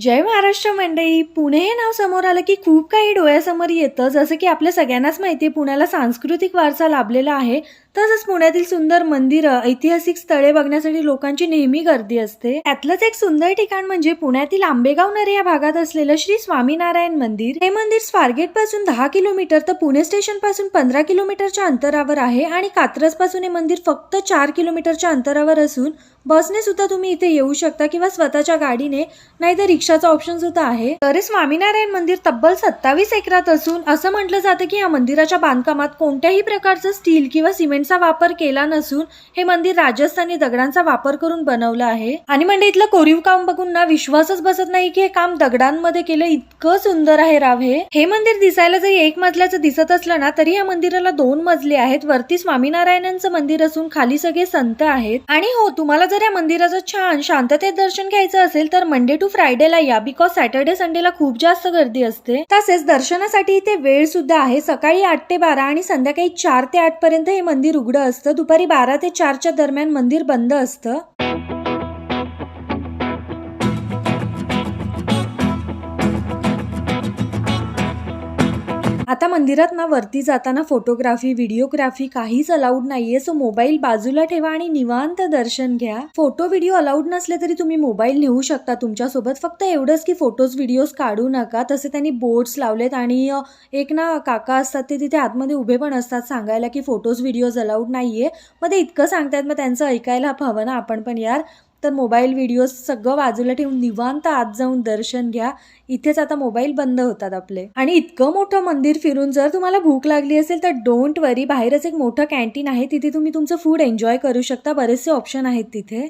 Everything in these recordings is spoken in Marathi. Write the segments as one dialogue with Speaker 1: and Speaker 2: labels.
Speaker 1: जय महाराष्ट्र मंडळी. पुणे हे नाव समोर आलं की खूप काही डोळ्यासमोर येतं. जसं की आपल्या सगळ्यांनाच माहिती आहे पुण्याला सांस्कृतिक वारसा लाभलेला आहे. तसंच पुण्यातील सुंदर मंदिरं ऐतिहासिक स्थळे बघण्यासाठी लोकांची नेहमी गर्दी असते. त्यातलंच एक सुंदर ठिकाण म्हणजे पुण्यातील आंबेगाव नरे या भागात असलेलं श्री स्वामीनारायण मंदिर. हे मंदिर स्वारगेटपासून दहा किलोमीटर तर पुणे स्टेशनपासून पंधरा किलोमीटरच्या अंतरावर आहे आणि कात्रजपासून हे मंदिर फक्त चार किलोमीटरच्या अंतरावर असून बसने सुद्धा तुम्ही इथे येऊ शकता किंवा स्वतःच्या गाडीने नाहीतर रिक्षाचा ऑप्शन सुद्धा आहे. तर स्वामीनारायण मंदिर तब्बल सत्तावीस एकरात असून असं म्हटलं जातं की या मंदिराच्या बांधकामात कोणत्याही प्रकारचं स्टील किंवा सिमेंट सिमेंटचा वापर केला नसून हे मंदिर राजस्थानी दगडांचा वापर करून बनवलं आहे. आणि म्हणजे इथलं कोरीव काम बघून ना विश्वासच बसत नाही की हे काम दगडांमध्ये केलं इतकं सुंदर आहे राव हे. हे मंदिर दिसायला जरी एक मजल्याचं दिसत असलं ना तरी या मंदिराला दोन मजले आहेत. वरती स्वामीनारायणांचं मंदिर असून खाली सगळे संत आहेत. आणि हो तुम्हाला जर या मंदिराचं छान शांततेत दर्शन घ्यायचं असेल तर मंडे टू फ्रायडेला या बिकॉज सॅटर्डे संडेला खूप जास्त गर्दी असते. तसेच दर्शनासाठी इथे वेळ सुद्धा आहे. सकाळी आठ ते बारा आणि संध्याकाळी चार ते आठ पर्यंत हे मंदिर उघडं असतं. दुपारी बारा ते चारच्या दरम्यान मंदिर बंद असतं. आता मंदिरात ना वरती जाताना फोटोग्राफी व्हिडिओग्राफी काहीच अलाउड नाहीये. सो मोबाईल बाजूला ठेवा आणि निवांत दर्शन घ्या. फोटो व्हिडिओ अलाउड नसले तरी तुम्ही मोबाईल नेऊ शकता तुमच्यासोबत फक्त एवढंच की फोटोज व्हिडिओज काढू नका. तसे त्यांनी बोर्ड्स लावलेत आणि एक ना काका असतात ते तिथे आतमध्ये उभे पण असतात सांगायला की फोटोज व्हिडिओज अलाउड नाहीये. मग ते इतकं सांगतायत मग त्यांचं ऐकायला हवं ना आपण पण यार. तर मोबाईल व्हिडिओज सगळं बाजूला ठेवून निवांत आत जाऊन दर्शन घ्या. इथेच आता मोबाईल बंद होतात आपले. आणि इतकं मोठं मंदिर फिरून जर तुम्हाला भूक लागली असेल तर डोंट वरी बाहेरच एक मोठं कॅन्टीन आहे. तिथे तुम्ही तुमचं फूड एन्जॉय करू शकता. बरेचसे ऑप्शन आहेत तिथे.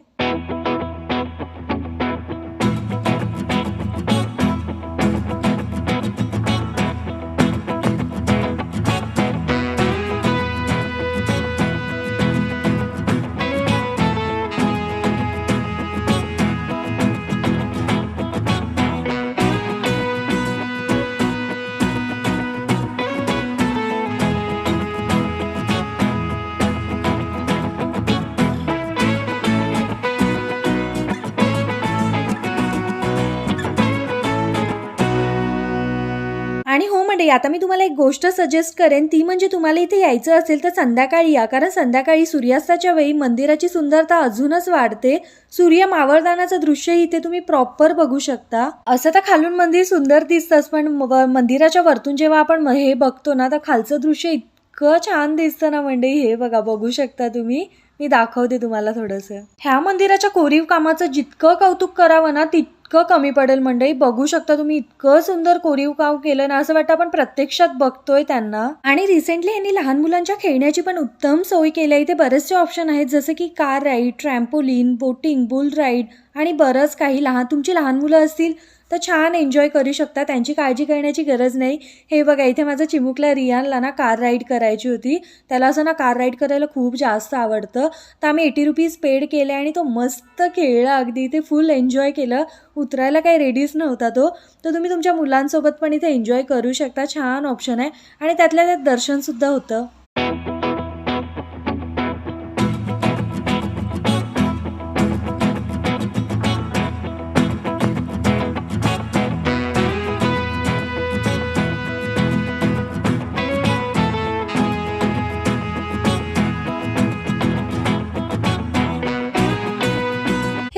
Speaker 1: आणि आता मी तुम्हाला एक गोष्ट सजेस्ट करेन. ती म्हणजे तुम्हाला इथे यायचं असेल तर संध्याकाळी या. कारण संध्याकाळी सूर्यास्ताच्या वेळी मंदिराची सुंदरता अजूनच वाढते. सूर्य मावळदानाचं दृश्य इथे तुम्ही प्रॉपर बघू शकता. असं तर खालून मंदिर सुंदर दिसतंच पण मंदिराच्या वरतून जेव्हा आपण हे बघतो ना तर खालचं दृश्य इतकं छान दिसतं ना म्हणजे हे बघा बघू शकता तुम्ही. मी दाखवते तुम्हाला थोडंसं. ह्या मंदिराच्या कोरीव कामाचं जितकं कौतुक करावं ना तितकं इतकं कमी पडेल मंडळी बघू शकता तुम्ही इतकं सुंदर कोरीव काम केलं ना असं वाटतं आपण प्रत्यक्षात बघतोय त्यांना. आणि रिसेंटली यांनी लहान मुलांच्या खेळण्याची पण उत्तम सोय केली आहे. इथे बरेचसे ऑप्शन आहेत जसं की car ride trampoline boating bull ride आणि बरंच काही लहान तुमची लहान मुलं असतील तर छान एन्जॉय करू शकता. त्यांची काळजी करण्याची गरज नाही. हे बघा इथे माझं चिमुकल्या रियानला ना कार राईड करायची होती. त्याला असं ना कार राईड करायला खूप जास्त आवडतं. तर आम्ही एटी रुपीज पेड केले आणि तो मस्त खेळला. अगदी इथे फुल एन्जॉय केलं. उतरायला काही रेडीच नव्हता तो. तर तुम्ही तुमच्या मुलांसोबत पण इथे एन्जॉय करू शकता. छान ऑप्शन आहे. आणि त्यातल्या त्यात दर्शनसुद्धा होतं.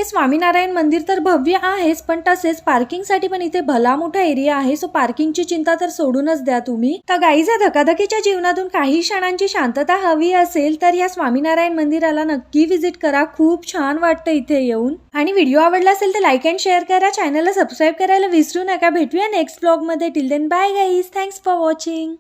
Speaker 1: हे स्वामीनारायण मंदिर तर भव्य आहेच पण तसेच पार्किंगसाठी पण इथे भला मोठा एरिया आहे. सो पार्किंगची चिंता तर सोडूनच द्या तुम्ही. तर गाईच्या धकाधकीच्या जीवनातून काही क्षणांची शांतता हवी असेल तर या स्वामीनारायण मंदिराला नक्की व्हिजिट करा. खूप छान वाटतं इथे येऊन. आणि व्हिडिओ आवडला असेल तर लाईक अँड शेअर करा. चॅनलला सबस्क्राईब करायला विसरू नका. भेटूया नेक्स्ट ब्लॉगमध्ये till then bye guys thanks for watching